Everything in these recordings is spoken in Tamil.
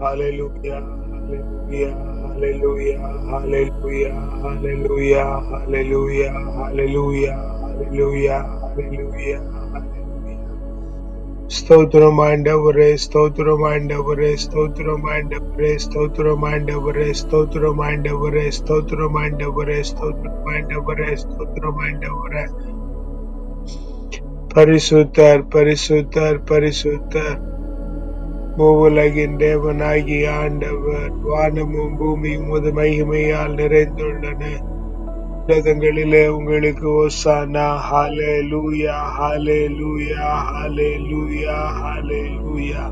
hallelujah, hallelujah, hallelujah, hallelujah, hallelujah, hallelujah, hallelujah, hallelujah, hallelujah, hallelujah. ஸ்தோத்திரம் ஆண்டவரே ஸ்தோத்திரம் ஆண்டவரே ஸ்தோத்திரம் ஆண்டவரே ஸ்தோத்திரம் ஆண்டவரே ஸ்தோத்திரம் ஆண்டவரே மூவுலகின் தேவனாகிய ஆண்டவர் வானமும் பூமியும் முது மகிமையால் நிறைந்துள்ளன. உலகங்களிலே உங்களுக்கு ஓசானா ஹாலே லூயா ஹாலே லூயா ஹாலே லூயா ஹாலே லூயா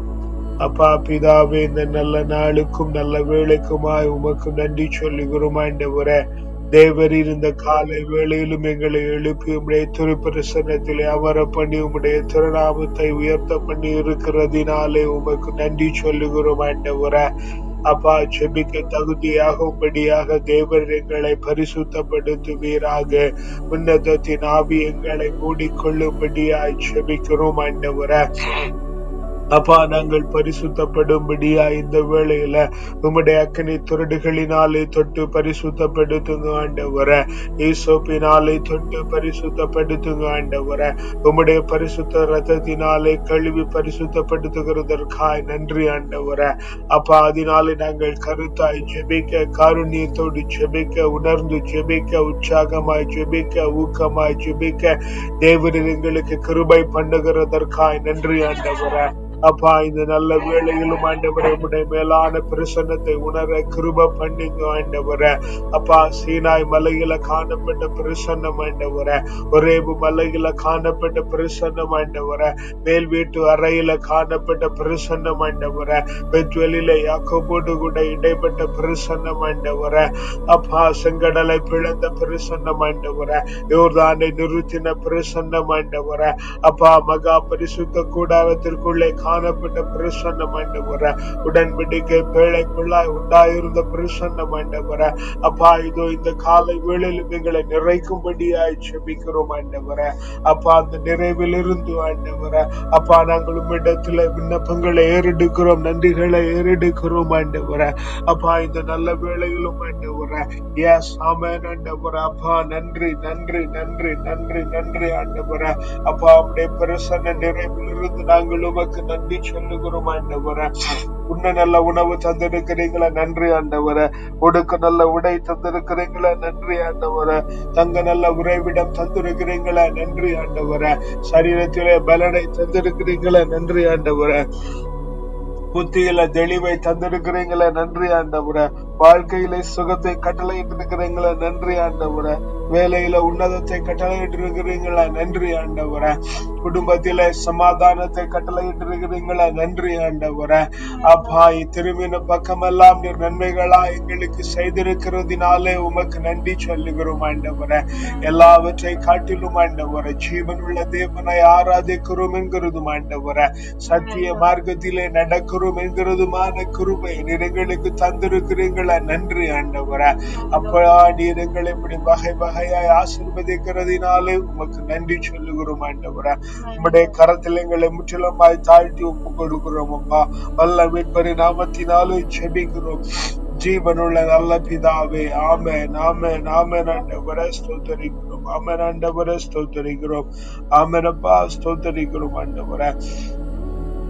அப்பா பிதாவே இந்த நல்ல நாளுக்கும் நல்ல வேலைக்குமாய் உமக்கு நன்றி சொல்லுகிறோம் ஆண்டவரே. தேவர் இருந்த காலை வேளையிலும் எங்களை எழுப்பி உம்முடைய திருப்பிரசனத்திலே அமர பண்ணி உம்முடைய திருநாமத்தை உயர்த்த பண்ணி இருக்கிறதினாலே உமக்கு நன்றி சொல்லுகிறோம் ஆண்டவரே. அப்பா செபிக்க தகுதியாகும்படியாக தேவர் எங்களை பரிசுத்தப்படுத்துவீராக. உன்னதத்தின் ஆவி எங்களை மூடிக்கொள்ளும்படியாய் செபிக்கிறோம் ஆண்டவரே. அப்பா நாங்கள் பரிசுத்தப்படும்படியா இந்த வேளையில உம்முடைய அக்கனி துரடுகளினாலே தொட்டு பரிசுத்தப்படுத்துங்க ஆண்டவர. ஈசோப்பினாலே தொட்டு பரிசுத்தப்படுத்துங்க ஆண்டவர. உம்முடைய பரிசுத்த ரத்தத்தினாலே கழுவி பரிசுத்தப்படுத்துகிறதற்காய் நன்றி ஆண்டவர. அப்பா அதனாலே நாங்கள் கருத்தாய் ஜெபிக்க காருண்யத்தோடு ஜெபிக்க உணர்ந்து ஜெபிக்க உற்சாகமாய் ஜெபிக்க ஊக்கமாய் ஜெபிக்க தேவரின் எங்களுக்கு கிருபை பண்ணுகிறதற்காய் நன்றி ஆண்டவர. அப்பா இந்த நல்ல வேளையிலும் ஆண்டவரை உடைய மேலான பிரசன்னத்தை உணர கிருப பண்ணிங்க ஆண்டவர. அப்பா சீனாய் மலையில காணப்பட்ட பிரசன்னம் ஆண்டவர. ஒரேபு மலையில காணப்பட்ட பிரசன்னம் ஆண்டவர. மேல் வீட்டு அறையில காணப்பட்ட பிரசன்னம் ஆண்டவர. பெத்வெளியில யாக்கோபோடு கூட இடைப்பட்ட பிரசன்னம் ஆண்டவர. அப்பா செங்கடலை பிளந்த பிரசன்னம் ஆண்டவர. யோர்தானை நிறுத்தின பிரசன்னம் ஆண்டவர. அப்பா மகா பரிசுத்த கூடாரத்திற்குள்ளே காணப்பட்ட பிரசன்னம் ஆண்டவர உடன்படிக்கை பேழைக்குள்ளாய் உண்டாயிருந்த பிரசன்னம் ஆண்டவர அப்பா இதோ இந்த காலை வேளையிலும் எங்களை நிறைக்கும்படியாய் செபிக்கிறோம் ஆண்டவர அப்பா அந்த நிறைவில் இருந்து ஆண்டவர அப்பா நாங்கள் உம்மிடத்துல விண்ணப்பங்களை ஏறெடுக்கிறோம் நன்றிகளை ஏறெடுக்கிறோம் ஆண்டவர அப்பா இந்த நல்ல வேளையிலும் ஆண்டவர எஸ் ஆமேன் ஆண்டவர அப்பா நன்றி நன்றி நன்றி நன்றி நன்றி ஆண்டவர அப்பா அப்படியே பிரசன்ன நிறைவில் இருந்து நாங்கள் உமக்கு நன்றி சொல்லுகிறோம் ஆண்டவர. உன்ன நல்ல உணவு தந்திருக்கிறீங்களா நன்றி ஆண்டவர. உடுக்க நல்ல உடை தந்திருக்கிறீங்களா நன்றி ஆண்டவர. தங்க நல்ல உறைவிடம் தந்திருக்கிறீங்களா நன்றி ஆண்டவர. சரீரத்திலே பலனை தந்திருக்கிறீங்களா நன்றி ஆண்டவர. புத்தியில தெளிவை தந்திருக்கிறீங்களா நன்றி ஆண்டவர. வாழ்க்கையில சுகத்தை கட்டளையிட்டு இருக்கிறீங்களா நன்றி ஆண்டவர. வேலையில உன்னதத்தை கட்டளையிட்டு இருக்கிறீங்களா நன்றி ஆண்டவர. குடும்பத்தில சமாதானத்தை கட்டளையிட்டு இருக்கிறீங்களா நன்றி ஆண்டவர. அப்பா திரும்பின பக்கமெல்லாம் நீர் நன்மைகளா எங்களுக்கு செய்திருக்கிறதுனாலே உமக்கு நன்றி சொல்லுகிறோம் ஆண்டவர. எல்லாவற்றை காட்டிலும் ஆண்டவர ஜீவன் உள்ள தேவனை ஆராதிக்கிறோம் என்கிறதும் ஆண்டவர. சத்திய மார்க்கத்திலே நடக்கிறோம் என்கிறதுமான கிருபை நீர் எங்களுக்கு தந்திருக்கிறீங்களா நன்றி ஆண்டவர. அப்பா நீர் எங்களை இப்படி வகை வகையாய் ஆசிர்வதிக்கிறதுனாலே உமக்கு நன்றி சொல்லுகிறோம் ஆண்டவர. உம்முடைய கரத்தில் எங்களை முற்றிலுமாய் தாழ்த்தி ஒப்பு கொடுக்கிறோம் அம்மா வல்ல மீட்பரி நாமத்தினாலும் செபிக்கிறோம் ஜீவனுள்ள நல்ல பிதாவே ஆமென் ஆமென் ஆமென் ஆண்டவரை ஸ்தோத்தரிக்கிறோம். ஆமென் ஆண்டவரை ஸ்தோத்தரிக்கிறோம். ஆமேனப்பா ஸ்தோத்தரிக்கிறோம் ஆண்டவரை.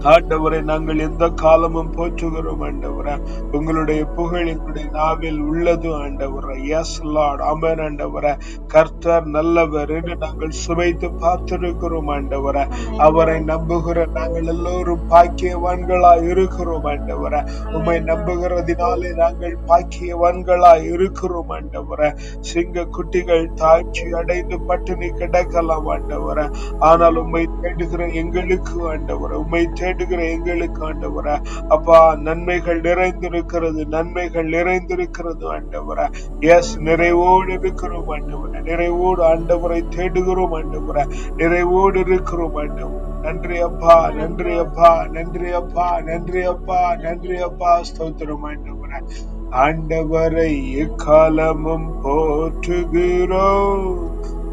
ஆண்டவரை நாங்கள் எந்த காலமும் போற்றுகிறோம் ஆண்டவரை. உங்களுடைய புகழ் எங்களுடைய நாவில் உள்ளது ஆண்டவரை. எஸ் லார்ட் அமன் ஆண்டவரை. கர்த்தர் நல்லவர் என்று நாங்கள் சுவைத்து பார்த்திருக்கிறோம் ஆண்டவரை. அவரை நம்புகிற நாங்கள் எல்லோரும் பாக்கியவான்களா இருக்கிறோம் ஆண்டவரை. உம்மை நம்புகிறதினாலே நாங்கள் பாக்கியவான்களா இருக்கிறோம் ஆண்டவரை. சிங்க குட்டிகள் தாழ்ச்சி அடைந்து பட்டினி கிடக்கலாம் ஆண்டவரை. ஆனால் உம்மை தேடுகிற எங்களுக்கு ஆண்டவரை உம்மை தேடுகிற எங்களுக்கு ஆண்டவர. அப்பா நன்மைகள் நிறைந்திருக்கிறது நன்மைகள் நிறைந்திருக்கிறது ஆண்டவர. எஸ் நிறைவோடு இருக்கிறோம் ஆண்டவர. நிறைவோடு ஆண்டவரை தேடுகிறோம் ஆண்டவர. நிறைவோடு இருக்கிறோம் ஆண்டவர். நன்றி அப்பா நன்றி அப்பா நன்றி அப்பா நன்றி அப்பா நன்றி அப்பா. ஸ்தோத்திரம் ஆண்டவர. ஆண்டவரை எக்காலமும் போற்றுகிறோம்.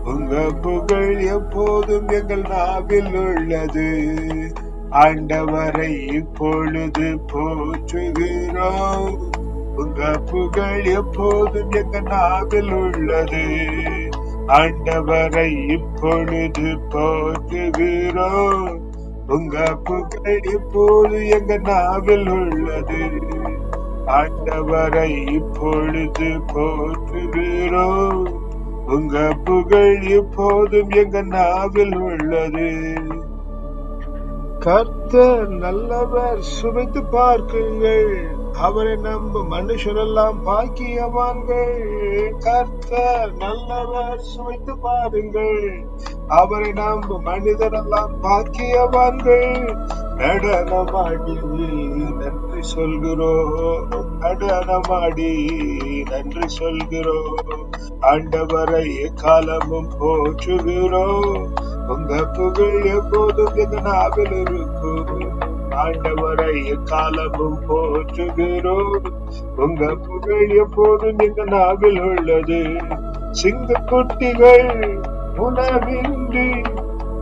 உங்க புகழ் எப்போதும் எங்கள் நாவில் உள்ளது. ஆண்டவரை இப்பொழுது போற்றுகிறோம் உங்க புகழ் எப்போதும் எங்க நாவில் உள்ளது. ஆண்டவரை இப்பொழுது போற்றுகிறோம் உங்க புகழ் இப்போது எங்க நாவில் உள்ளது. ஆண்டவரை இப்பொழுது போற்றுகிறோம் உங்க புகழ் எப்போதும் எங்க நாவில் உள்ளது. கர்த்தர் நல்லவர் சுவைத்து பார்க்குங்கள். அவரை நம்ப மனுஷரெல்லாம் பாக்கியவான்கள். கர்த்தர் நல்லவர் சுவைத்து பாருங்கள். அவரை நம்ப மனிதரெல்லாம் பாக்கியவான்கள். நடனமாடி நன்றி சொல்கிறோம். நடனமாடி நன்றி சொல்கிறோம். ஆண்டவரை காலமும் போற்றுகிறோம். உங்க புகழ் எப்போதும் எங்க நாவில் இருக்கும்? ஆண்டவரை காலமும் போற்றுகிறோம். உங்க புகழ் எப்போதும் எங்க நாவில் உள்ளது. சிங்க குட்டிகள் உணவின்றி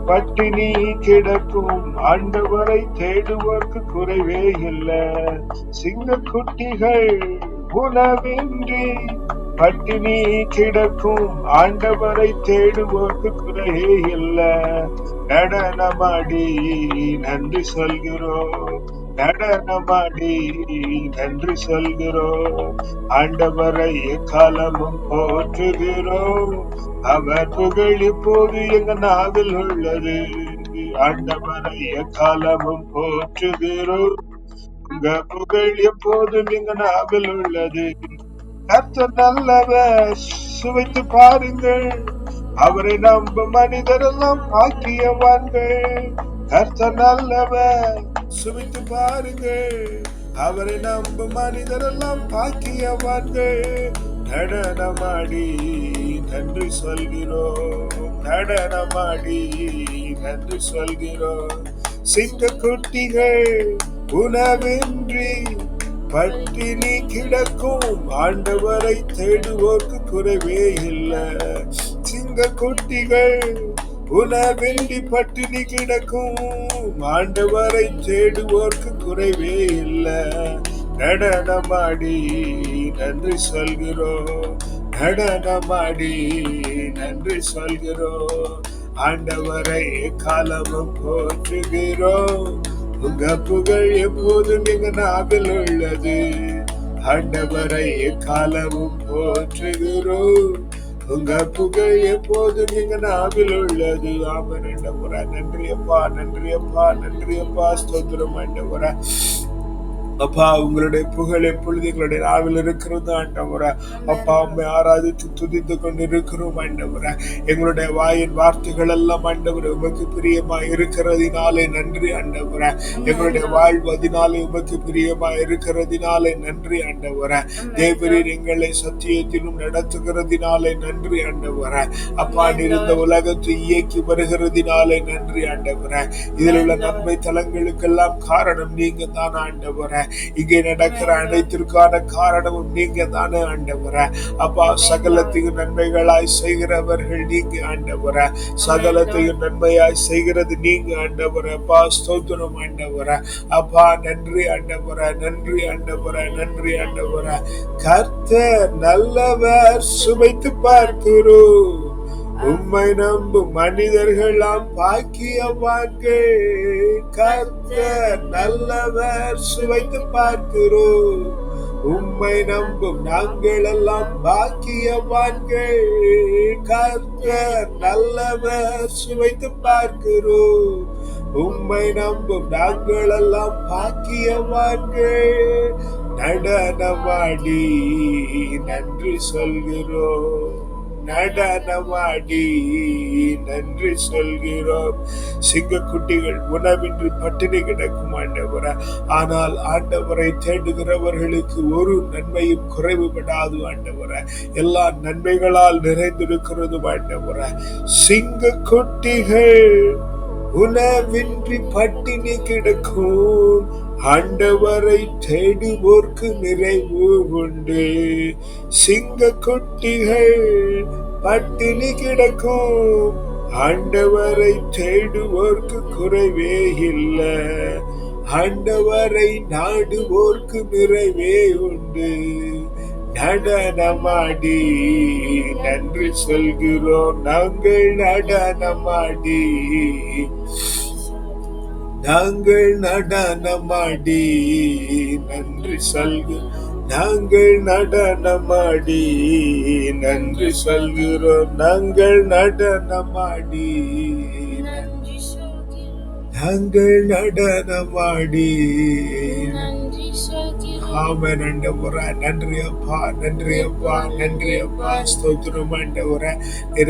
பட்டினி கிடக்கும். ஆண்டவரை தேடுவோர்க்கு குறைவே இல்லை. சிங்க குட்டிகள் உணவின்றி பட்டினி கிடக்கும். ஆண்டவரை தேடுவோர்க்கு குறையே இல்ல. நடனமாடி நன்றி சொல்கிறோம். நடனமாடி நன்றி சொல்கிறோம். ஆண்டவரை எக்காலமும் போற்றுகிறோம். அவர் புகழ் இப்போது எங்க நாவில் உள்ளது. ஆண்டவரை எக்காலமும் போற்றுகிறோம். உங்க புகழ் எப்போதும் எங்க நாவில் உள்ளது. கர்த்தர் நல்லவர் சுவைத்து பாருங்கள். அவரை நம்ப மனிதரெல்லாம் பாக்கியவான்கள் கர்த்தர் நல்லவர் சுவைத்து பாருங்கள். அவரை நம்ப மனிதரெல்லாம் பாக்கியவான்கள் நடனமாடி நன்றி சொல்கிறோம். நடனமாடி நன்றி சொல்கிறோம். சிங்க குட்டிகள் உணவின்றி பட்டினி கிடக்கும் ஆண்டவரை தேடுவோர்க்கு குறைவே இல்லை. சிங்க குட்டிகள் உணவின்றி பட்டினி கிடக்கும் ஆண்டவரை தேடுவோர்க்கு குறைவே இல்லை. நடனமாடி நன்றி சொல்கிறோம். நடனமாடி நன்றி சொல்கிறோம். ஆண்டவரை காலமும் போற்றுகிறோம். உங்க புகழ் எப்போதும் எங்க நாவில் உள்ளது. ஆண்டவரை எக்காலமும் போற்றுகிறோம். உங்க புகழ் எப்போதும் எங்க நாவில் உள்ளது. ஆமன். முறை நன்றியப்பா நன்றியப்பா நன்றியப்பா. ஸ்தோத்திரம் ஆண்டவரா அப்பா உங்களுடைய புகழ் எப்பொழுது எங்களுடைய நாவில் இருக்கிறது ஆண்டவர. அப்பா உண்மை ஆராதித்து துதித்து கொண்டு இருக்கிறோம் ஆண்டவர. எங்களுடைய வாயின் வார்த்தைகள் எல்லாம் ஆண்டவர உமக்கு பிரியமா இருக்கிறதினாலே நன்றி ஆண்டவர. எங்களுடைய வாழ்வு அதனாலே உமக்கு பிரியமா இருக்கிறதினாலே நன்றி ஆண்டவர. தேவரீர் எங்களை சத்தியத்திலும் நடத்துகிறதினாலே நன்றி ஆண்டவர. அப்பா இருந்த உலகத்தை இயக்கி வருகிறதினாலே நன்றி ஆண்டவர. இதில் உள்ள நன்மை தலங்களுக்கெல்லாம் காரணம் நீங்க தான் ஆண்டவர. இங்கே நடக்கிற அனைத்திற்கான காரணமும் நீங்க தானே ஆண்டவர. அப்பா சகலத்தையும் நன்மைகளாய் செய்கிறவர்கள் நீங்க ஆண்டவர. சகலத்தையும் நன்மையாய் செய்கிறது நீங்க ஆண்டவர. அப்பா ஸ்தோத்திரம் ஆண்டவர. அப்பா நன்றி ஆண்டவர. நன்றி ஆண்டவர. நன்றி ஆண்டவர. கர்த்தர் நல்லவர் சுமைத்து பார்க்கிறோம். உம்மை நம்பும் மனிதர்களாம் பாக்கியவான்கள். கர்த்தர் நல்லவர் சுவைத்து பார்க்கிறோம். உம்மை நம்பும் நாங்கள் எல்லாம் பாக்கியவான்கள். கர்த்தர் நல்லவர் சுவைத்து பார்க்கிறோம். உம்மை நம்பும் நாங்கள் எல்லாம் பாக்கியவான்கள். நடனமாடி நன்றி சொல்கிறோம். நடனமாடி நன்றி சொல்கிறோம். சிங்க குட்டிகள் உணவின்றி பட்டினி கிடக்கும் ஆண்டவர. ஆனால் ஆண்டவரை தேடுகிறவர்களுக்கு ஒரு நன்மையும் குறைவுபடாது ஆண்டவர. எல்லா நன்மைகளால் நிறைந்திருக்கிறது ஆண்டவர. சிங்க குட்டிகள் உணவின்றி பட்டினி கிடக்கும். ஆண்டவரை தேடுவோர்க்கு நிறைவு உண்டு. சிங்க குட்டிகள் பட்டினி கிடக்கும். ஆண்டவரை தேடுவோர்க்கு குறைவே இல்லை. ஆண்டவரை நாடுவோர்க்கு நிறைவே உண்டு. நடனமாடி நன்றி சொல்கிறோம். நாங்கள் நடனமாடி. நாங்கள் நடனமாடி நன்றி சொல்கு. நாங்கள் நடனமாடி நன்றி சொல்கிறோம். நாங்கள் நடனமாடி நாங்கள் நடனமாடி. நன்றி ஆமென் ஆண்டவரே நன்றி அப்பா நன்றி அப்பா நன்றி அப்பா ஸ்தோத்திரம் ஆண்டவரே.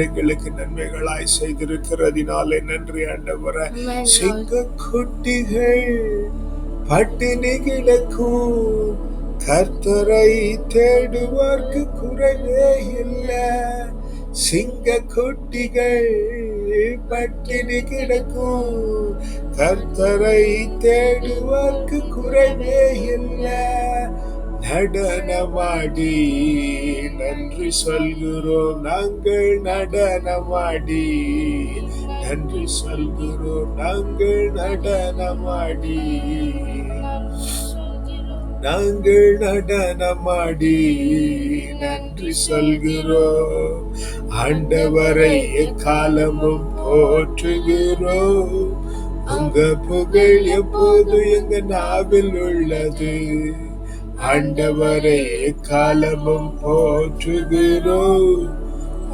எங்களுக்கு நன்மைகளாய் செய்திருக்கிறதினாலே நன்றி ஆண்டவரே. சிங்க குட்டிகள் பட்டினி கிடக்கும் கர்த்தரை தேடுவார்க்கு குறைவே இல்லை. சிங்க குட்டிகள் பட்டினி கிடக்கும். கர்த்தரை தேடுவார்க்கு குறைவே இல்லை. நடனமாடி நன்றி சொல்கிறோம். நாங்கள் நடனமாடி நன்றி சொல்கிறோம். நாங்கள் நடனமாடி நாங்கள் நடனமாடி நன்றி சொல்கிறோம். ஆண்டவரை எக்காலமும் போற்றுகிறோம் உங்க புகழ் எப்போது எங்க நாவில் உள்ளது? ஆண்டவரை எக்காலமும் போற்றுகிறோம்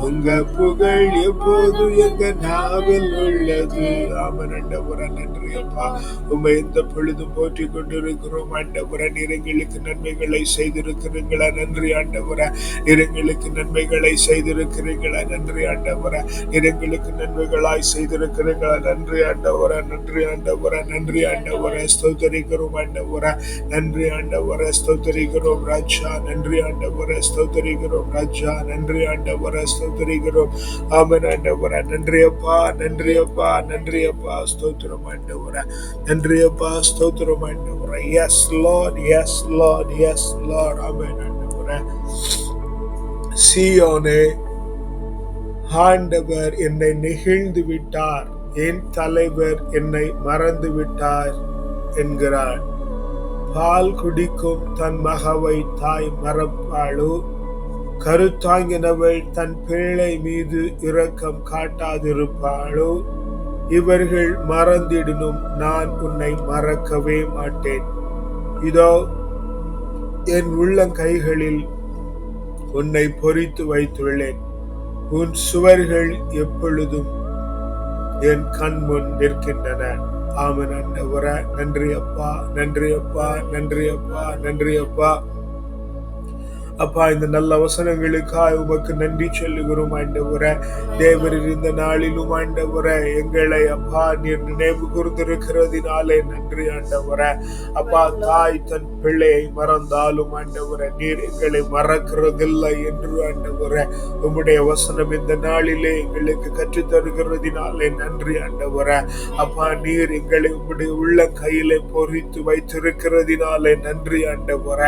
உங்க புகழ் எப்போது எங்க நாவில் உள்ளது? ஆமன் ஆண்டவர நன்றி அப்பா உண்மை இந்த பொழுது போற்றி கொண்டிருக்கிறோம். ஆண்டவர நிறங்களுக்கு நன்மைகளை செய்திருக்கிறீங்களா நன்றி ஆண்டவர நிறங்களுக்கு நன்மைகளை செய்திருக்கிறீங்களா நன்றி ஆண்டவர நிறங்களுக்கு நன்மைகளாய் செய்திருக்கிறீங்களா நன்றி ஆண்டவர நன்றி ஆண்டவர நன்றி ஆண்டவர ஸ்தோத்தரிக்கிறோம் ஆண்டவர நன்றி ஆண்டவர ஸ்தோத்தரிக்கிறோம் ராஜா. நன்றி ஆண்டவர ஸ்தோத்தரிக்கிறோம் ராஜா. நன்றி ஆண்டவர ஸ்தோத்தரிக்கிறோம் ஆமன் ஆண்டவரா. நன்றியப்பா நன்றியப்பா நன்றியப்பா ஸ்தோத்திரம் ஆண்டவரா. நன்றியப்பா ஸ்தோத்திரம் ஆண்டவரா. Yes lord yes lord yes lord Amen ஆண்டவரா. சியோனே ஆண்டவர் என்னை நெகிழ்ந்து விட்டார். என் தலைவர் என்னை மறந்து விட்டார் என்கிறார். பால் குடிக்கும் தன் மகவை தாய் மறப்பாளோ? கருத்தாங்கினவள் தன் பிள்ளை மீது இரக்கம் காட்டாதிருப்பாளோ? இவர்கள் மறந்திடனும் நான் உன்னை மறக்கவே மாட்டேன். இதோ என் உள்ளங்கைகளில் உன்னை பொறித்து வைத்துள்ளேன். உன் சுவர்கள் எப்பொழுதும் என் கண் முன் நிற்கின்றன. ஆமன் அண்ணவர நன்றி அப்பா நன்றி அப்பா நன்றி அப்பா நன்றி அப்பா அப்பா இந்த நல்ல வசனங்களுக்காய் உமக்கு நன்றி சொல்லுகிறோம் ஆண்டவர. தேவர் இருந்த நாளிலும் ஆண்டவர எங்களை அப்பா நீர் நினைவு கூர்ந்திருக்கிறதினாலே நன்றி ஆண்டவர. அப்பா தாய் தன் பிள்ளையை மறந்தாலும் ஆண்டவர நீர் எங்களை மறக்கிறதில்லை என்று ஆண்டவர. உம்முடைய வசனம் இந்த நாளிலே எங்களுக்கு கற்றுத்தருகிறதினாலே நன்றி ஆண்டவர. அப்பா நீர் எங்களை உம்முடைய உள்ள கையிலே பொறித்து வைத்திருக்கிறதினாலே நன்றி ஆண்டவர.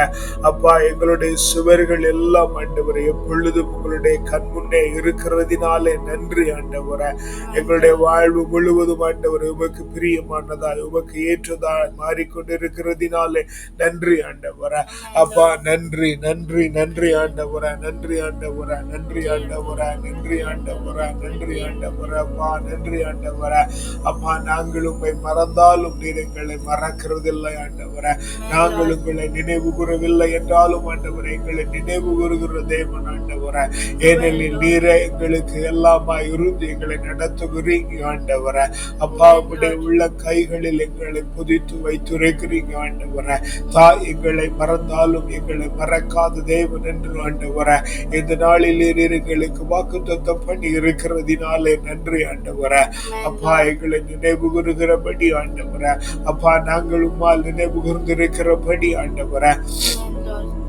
அப்பா எங்களுடைய சுவர் சுவர்கள் எல்லாம் ஆண்டவர் எப்பொழுதும் உங்களுடைய கண் முன்னே இருக்கிறதினாலே நன்றி ஆண்டவர. எங்களுடைய வாழ்வு முழுவதும் ஆண்டவர் உமக்கு பிரியமானதாய் உமக்கு ஏற்றதாய் மாறிக்கொண்டிருக்கிறதினாலே நன்றி ஆண்டவர. அப்பா நன்றி நன்றி நன்றி ஆண்டவர நன்றி ஆண்டவர நன்றி ஆண்டவர நன்றி ஆண்டவர நன்றி ஆண்டவர அப்பா நன்றி ஆண்டவர. அப்பா நாங்கள் உண்மை மறந்தாலும் நீர் எங்களை மறக்கிறதில்லை ஆண்டவர. நாங்கள் உங்களை நினைவு கூறவில்லை என்றாலும் ஆண்டவர எங்களை நினைவு கூறுகிற தேவன் ஆண்டவர. ஏனெனில் நீரை எங்களுக்கு எல்லாமா இருந்து எங்களை நடத்துகிறீங்க ஆண்டவர. அப்பா உடைய உள்ள கைகளில் எங்களை புதித்து வைத்துரைக்கிறீங்க ஆண்டவர. தாய் எங்களை மறந்தாலும் எங்களை மறக்காத தேவன் என்று ஆண்டவர. இந்த நாளில் நீர் எங்களுக்கு வாக்கு தத்தம் பண்ணி இருக்கிறதினாலே நன்றி ஆண்டவர. அப்பா எங்களை நினைவு கூறுகிறபடி ஆண்டவர. அப்பா நாங்கள் உம்மால் நினைவு கூர்ந்திருக்கிறபடி ஆண்டவர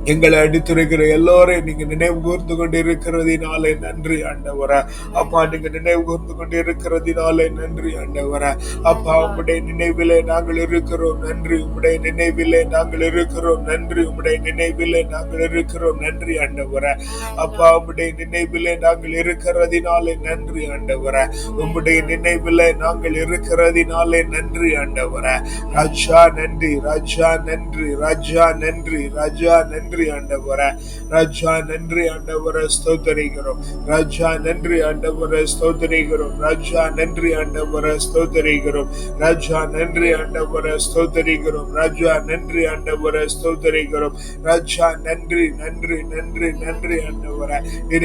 எங்களை அடித்துரைக்கிற எல்லோரையும் நீங்க நினைவு கூர்ந்து கொண்டு இருக்கிறதினாலே நன்றி ஆண்டவர. அப்பா நீங்க நினைவு கூர்ந்து கொண்டு இருக்கிறதினாலே நன்றி ஆண்டவர. அப்பா உம்முடைய நினைவிலே நாங்கள் இருக்கிறோம். நன்றி உம்முடைய நினைவிலே நாங்கள் இருக்கிறோம். நன்றி உம்முடைய நினைவிலே நாங்கள் இருக்கிறோம். நன்றி ஆண்டவர. அப்பா உம்முடைய நினைவிலே நாங்கள் இருக்கிறதினாலே நன்றி ஆண்டவர. உம்முடைய நினைவிலே நாங்கள் இருக்கிறதினாலே நன்றி ஆண்டவர. ராஜா நன்றி ராஜா நன்றி ராஜா நன்றி ராஜா நன்றி. நன்றி ஆண்டவர. ராஜா நன்றி ஆண்டவர ஸ்தோத்தரிக்கிறோம். ராஜா நன்றி ஆண்டவர ஸ்தோத்தரிக்கிறோம். ராஜா நன்றி ஆண்டவர ஸ்தோத்தரிக்கிறோம். ராஜா நன்றி ஆண்டவர ஸ்தோத்தரிக்கிறோம். ராஜா நன்றி ஆண்டவர ஸ்தோத்தரிக்கிறோம். ராஜா நன்றி நன்றி நன்றி நன்றி ஆண்டவர.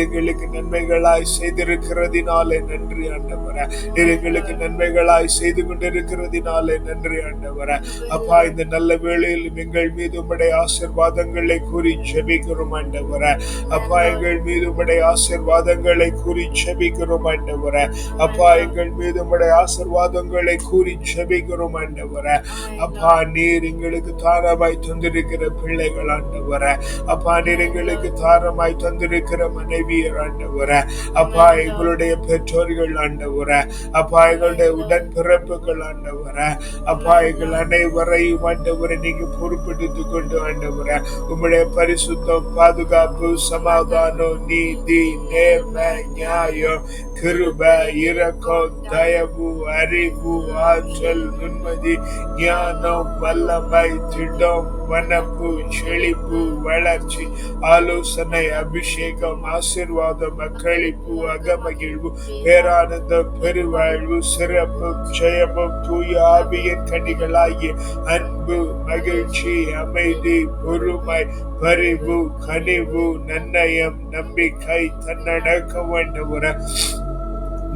எங்களுக்கு நன்மைகளாய் செய்திருக்கிறதினாலே நன்றி ஆண்டவர. எங்களுக்கு நன்மைகளாய் செய்து கொண்டிருக்கிறதினாலே நன்றி ஆண்டவர. அப்பா இந்த நல்ல வேளையில் எங்கள் மீது உடைய ஆசிர்வாதங்களை கூறி கூறி ஜெபிக்கிறோம் ஆண்டவர. அப்பா எங்கள் மீது உடைய ஆசிர்வாதங்களை கூறி ஜெபிக்கிறோம் ஆண்டவர. அப்பா எங்கள் மீது உடைய ஆசிர்வாதங்களை கூறி ஜெபிக்கிறோம் ஆண்டவர. அப்பா நீர் எங்களுக்கு தாரமாய் தந்திருக்கிற பிள்ளைகள் ஆண்டவர. அப்பா நீர் எங்களுக்கு தாரமாய் தந்திருக்கிற மனைவியர் ஆண்டவர. அப்பா எங்களுடைய பெற்றோர்கள் ஆண்டவர. அப்பா எங்களுடைய உடன் பிறப்புகள் ஆண்டவர. அப்பா எங்கள் அனைவரையும் ஆண்டவரை நீங்க பொறுப்பெடுத்துக் கொண்டு ஆண்டவர. உங்களுடைய பரிசுத்தம் பாதுகாப்பு சமாதானம் நீதி நேர்மை நியாயம் கிருப இரக்கம் தயவு அறிவு ஆற்றல் நிம்மதி ஞானம் வல்லமை திட்டம் வனப்பு செழிப்பு வளர்ச்சி ஆலோசனை அபிஷேகம் ஆசிர்வாதம் அக்களிப்பு அகமகிழ்வு பேரானந்தம் பெருவாழ்வு சிறப்பு ஜெயமும் தூய ஆவியின் கனிகளாகிய அன்பு மகிழ்ச்சி அமைதி பொறுமை பரிவு கனிவு நன்னயம் நம்பிக்கை தன்னடக்கம் வேண்டுகிற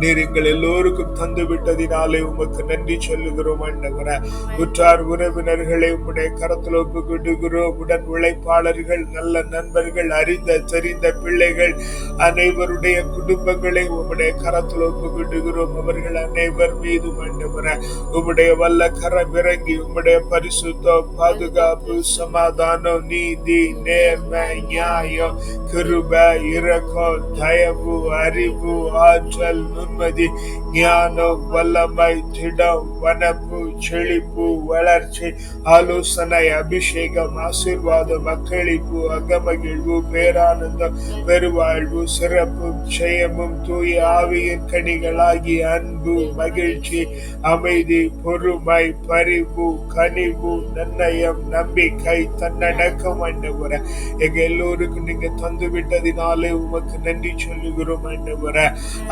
நீர் எங்கள் எல்லோருக்கும் தந்து விட்டதினாலே உமக்கு நன்றி சொல்லுகிறோம் ஆண்டவர உற்றார் உறவினர்களை உம்முடைய கரத்தில் ஒப்புக்கிடுகிறோம் உடன் உழைப்பாளர்கள் நல்ல நண்பர்கள் அறிந்த தெரிந்த பிள்ளைகள் அனைவருடைய குடும்பங்களை உம்முடைய கரத்தில் ஒப்புக்கிடுகிறோம் அவர்கள் அனைவர் மீதும் ஆண்டவர உம்முடைய வல்ல கரம் இறங்கி உம்முடைய பரிசுத்தம் பாதுகாப்பு சமாதானம் நீதி நேர்மை நியாயம் கிருப இரக்கம் தயவு அறிவு ஆற்றல் நுண் நிம்மதி ஞானம் வல்லமை திடம் வனப்பு செழிப்பு வளர்ச்சி ஆலோசனை அபிஷேகம் ஆசிர்வாதம் அக்களிப்பு அகமகிழ்வு பேரானந்தம் பெருவாழ்வு சிறப்பு ஜெயமும் தூய ஆவியின் கனிகளாகிய அன்பு மகிழ்ச்சி அமைதி பொறுமை பரிவு கனிவு நன்னயம் நம்பிக்கை தன்னடக்கம் அண்டவர எங்க எல்லோருக்கும் நீங்க தந்து விட்டதினாலே உமக்கு நன்றி சொல்லுகிறோம் அண்டவர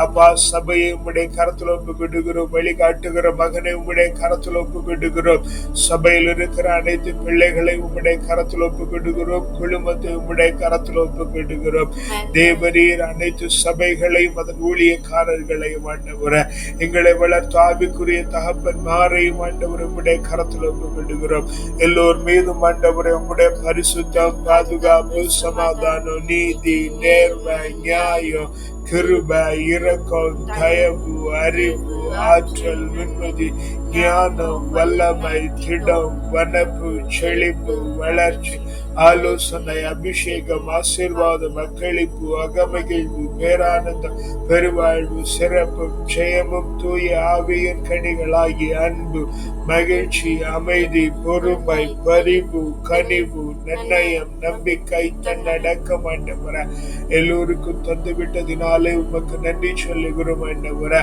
அப்பா சபையை உம்முடைய கரத்தில் ஒப்புக்கிடுகிறோம் வழிகாட்டுகிற மகனை உம்முடைய கரத்தில் ஒப்புக்கிடுகிறோம் சபையில் இருக்கிற அனைத்து பிள்ளைகளை உம்முடைய கரத்தில் ஒப்புக்கிடுகிறோம் குழுமத்தை உம்முடைய கரத்தில் ஒப்புக்கிடுகிறோம் தேவரீர் அனைத்து சபைகளையும் அதன் ஊழியக்காரர்களையும் ஆண்டவர எங்களை வளர்த்து ஆவிக்குரிய தகப்பன் மாறையும் ஆண்டவர் உம்முடைய கரத்தில் ஒப்புக்கிடுகிறோம் எல்லோர் மீதும் ஆண்டவரை உம்முடைய பரிசுத்தம் பாதுகாப்பு சமாதானம் நீதி நேர்மை நியாயம் கிருபை இரக்கம் தயவு அறிவு ஆற்றல் நிம்மதி ஞானம் வல்லமை திடம் வனப்பு செழிப்பு வளர்ச்சி ஆலோசனை அபிஷேகம் ஆசீர்வாதம் அக்களிப்பு அகமகிழ்வு பேரானந்தம் பெருவாழ்வு சிறப்பு ஜெயமும் தூய ஆவியின் கனிகளாகிய அன்பு மகிழ்ச்சி அமைதி பொறுமை பரிவு கனிவு நிர்ணயம் நம்பிக்கை தன்னடக்கம் ஆண்டவர எல்லோருக்கும் தந்துவிட்டதினாலே உமக்கு நன்றி சொல்லுகிறோம் ஆண்டவர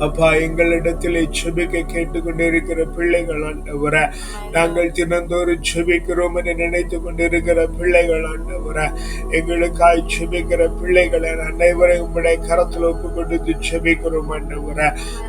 அப்பா எங்களிடத்திலே செபிக்க கேட்டுக்கொண்டிருக்கிற பிள்ளைகள் ஆண்டவர நாங்கள் தினந்தோறும் செபிக்கிறோம் என்று நினைத்து கொண்டிருக்கிற பிள்ளைகள் ஆண்டவர எங்களுக்காய் செபிக்கிற பிள்ளைகளை அனைவரை உம்முடைய கரத்தில் ஒப்பு கொடுத்து செபிக்கிறோம் ஆண்டவர.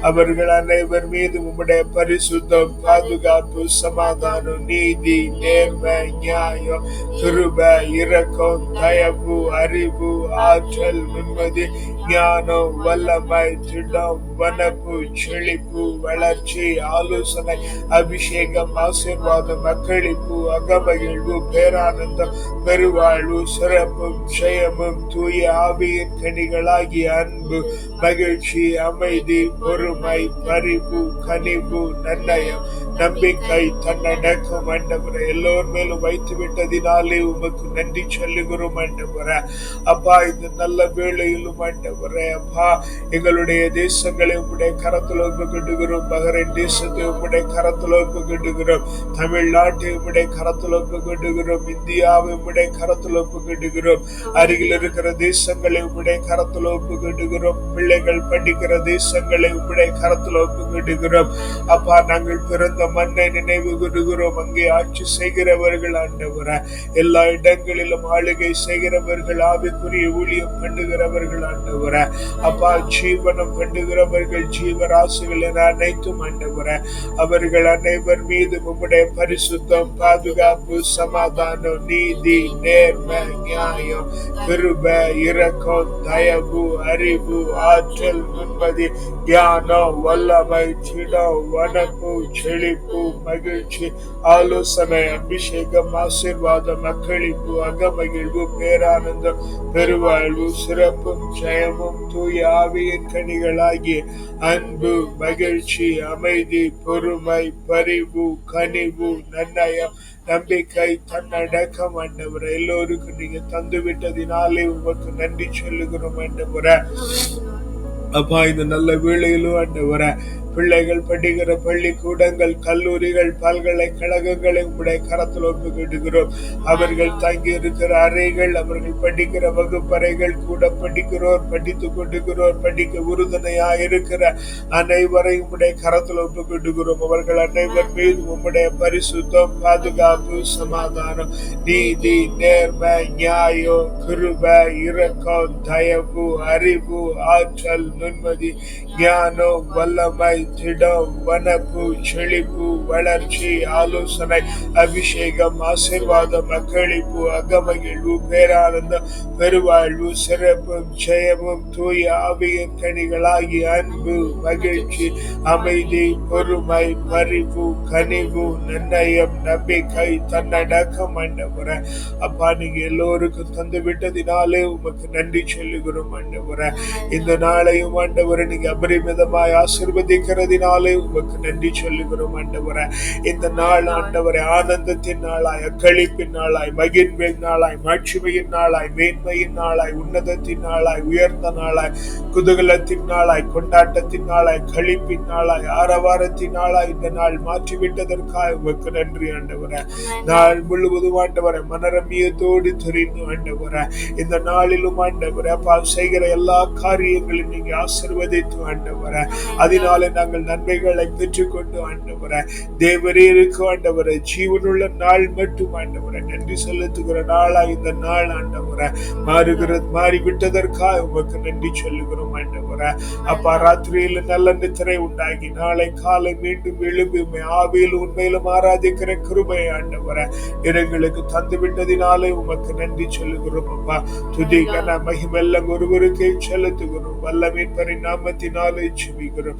அவர்கள் அனைவர் மீது உம்முடைய பரிசுத்தம் பாதுகாப்பு சமாதானம் நீதி நேர்மை நியாயம் கிருப இரக்கம் தயவு அறிவு ஆற்றல் நிம்மதி ஞானம் வல்லமை திடம் வன வனப்பு செழிப்பு வளர்ச்சி ஆலோசனை அபிஷேகம் ஆசீர்வாதம் அக்களிப்பு அகமகிழ்வு பேரானந்தம் பெருவாழ்வு சிறப்பும் ஜெயமும் தூய ஆவியின் கனிகளாகிய அன்பு மகிழ்ச்சி அமைதி பொறுமை பரிவு கனிவு நன்னயம். நம்பிக்கை தன்னடக்கம் ஆண்டவரை எல்லோர் மேலும் வைத்து விட்டதினாலே உமக்கு நன்றி சொல்லுகிறோம் ஆண்டவரே. அப்பா இந்த நல்ல வேளையிலும் ஆண்டவரே அப்பா எங்களுடைய தேசங்களை உங்களுடைய கரத்தில் ஒப்புக்கிட்டுகிறோம் பகரின் தேசத்தை உங்களுடைய கரத்தில் ஒப்புக்கிட்டுகிறோம் தமிழ்நாட்டை உங்களுடைய கரத்தில் ஒப்புக்கிட்டுகிறோம் இந்தியாவை உங்களுடைய கரத்தில் ஒப்புக்கிட்டுகிறோம் அருகில் இருக்கிற தேசங்களை உங்களுடைய கரத்தில் ஒப்புக்கிட்டுகிறோம் பிள்ளைகள் படிக்கிற தேசங்களை உங்களுடைய கரத்தில் ஒப்புக்கிட்டுகிறோம் அப்பா நாங்கள் பிறந்த மண்ணை நினைவு கூறுகிறோம். அங்கே ஆட்சி செய்கிறவர்கள் ஆண்டவர. எல்லா இடங்களிலும் ஆளுகை செய்கிறவர்கள் ஆவிக்குரிய ஊழியம் பண்ணுகிறவர்கள் ஆண்டவர. அப்பா ஜீவனம் பண்ணுகிறவர்கள் ஜீவராசிகள் என அனைத்தும் ஆண்டவர. அவர்கள் அனைவர் மீது உம்முடைய பரிசுத்தம் பாதுகாப்பு சமாதானம் நீதி நேர்மை நியாயம் கிருப இரக்கம் தயவு அறிவு ஆற்றல் நிம்மதி ஞானம் வல்லமை சிடம் வனப்பு செழிப்பு அழைப்பு மகிழ்ச்சி ஆலோசனை அபிஷேகம் ஆசீர்வாதம் அக்களிப்பு அகமகிழ்வு பேரானந்தம் பெருவாழ்வு சிறப்பும் ஜெயமும் தூய ஆவியின் கனிகளாகிய அன்பு மகிழ்ச்சி அமைதி பொறுமை பரிவு கனிவு நன்னயம் நம்பிக்கை தன்னடக்கம் ஆண்டவரை எல்லோருக்கும் நீங்க தந்துவிட்டதினாலே உமக்கு நன்றி சொல்லுகிறோம் ஆண்டவரை அப்பா இந்த நல்ல வேளையிலும் ஆண்டவர பிள்ளைகள் படிக்கிற பள்ளிக்கூடங்கள் கல்லூரிகள் பல்கலைக்கழகங்களை உங்களுடைய கரத்தில் ஒப்புக்கிடுகிறோம் அவர்கள் தங்கி இருக்கிற அறைகள் அவர்கள் படிக்கிற வகுப்பறைகள் கூட படிக்கிறோர் படித்து கொண்டுகிறோர் படிக்க உறுதுணையா இருக்கிற அனைவரையும் உம்முடைய கரத்தில் ஒப்புக்கிடுகிறோம் அவர்கள் அனைவர் மீது உம்முடைய பரிசுத்தம் பாதுகாப்பு சமாதானம் நீதி நேர்மை நியாயம் கிருப இரக்கம் தயவு அறிவு ஆற்றல் நுண்மதி ஞானம் வல்லமை திடம் வனப்பு செழிப்பு வளர்ச்சி ஆலோசனை அபிஷேகம் ஆசிர்வாதம் அக்களிப்பு அகமகிழ்வு பேரானந்தம் பெருவாழ்வு சிறப்பும் ஜெயமும் தூய ஆவியின் கனிகளாகி அன்பு மகிழ்ச்சி அமைதி பொறுமை பரிவு கனிவு நிர்ணயம் நம்பிக்கை தன்னடக்கம் ஆண்டவர அப்பா நீங்க எல்லோருக்கும் தந்து விட்டதினாலே உமக்கு நன்றி சொல்லுகிறோம் ஆண்டவர இந்த நாளையும் ஆண்டவரை நீங்க அபரிமிதமாய் ஆசிர்வதிக்க ஆசிர்வதிக்கிறதினாலே உமக்கு நன்றி சொல்லுகிறோம் ஆண்டவரை. இந்த நாள் ஆண்டவரை ஆனந்தத்தின் நாளாய் அக்களிப்பின் நாளாய் மகிழ்வின் நாளாய் மாட்சிமையின் நாளாய் மேன்மையின் நாளாய் உன்னதத்தின் நாளாய் உயர்ந்த நாளாய் குதூகலத்தின் நாளாய் கொண்டாட்டத்தின் நாளாய் களிப்பின் நாளாய் ஆரவாரத்தின் நாளாய் இந்த நாள் மாற்றிவிட்டதற்காக உமக்கு நன்றி ஆண்டவரை. நாள் முழுவதும் ஆண்டவரை மனரமியத்தோடு தெரிந்து ஆண்டவரை. இந்த நாளிலும் ஆண்டவரை அப்பா செய்கிற எல்லா காரியங்களையும் நீங்க ஆசிர்வதித்து ஆண்டவரை. அதனால நாங்கள் நன்மைகளை பெற்றுக்கொண்டு ஆண்டவர தேவரே இருக்கு ஆண்டவரை ஜீவனுள்ள நாள் மட்டும் ஆண்டவர. நன்றி செலுத்துகிற நாளா இந்த நாள் ஆண்டவர. மாறுகிறது மாறிவிட்டதற்காக உமக்கு நன்றி சொல்லுகிறோம் ஆண்டவர. அப்பா ராத்திரியில நல்ல நித்திரை உண்டாகி நாளை காலை மீண்டும் எழும்பி உண்மை ஆவியில் உண்மையிலும் ஆராதிக்கிற கிருபை ஆண்டவர எங்களுக்கு தந்து விட்டதினாலே உமக்கு நன்றி சொல்லுகிறோம் அப்பா. துதி கன மகிமெல்லாம் ஒருவருக்கே செலுத்துகிறோம். வல்லமீன் பரிணாமத்தினாலே ஜெபிக்கிறோம்.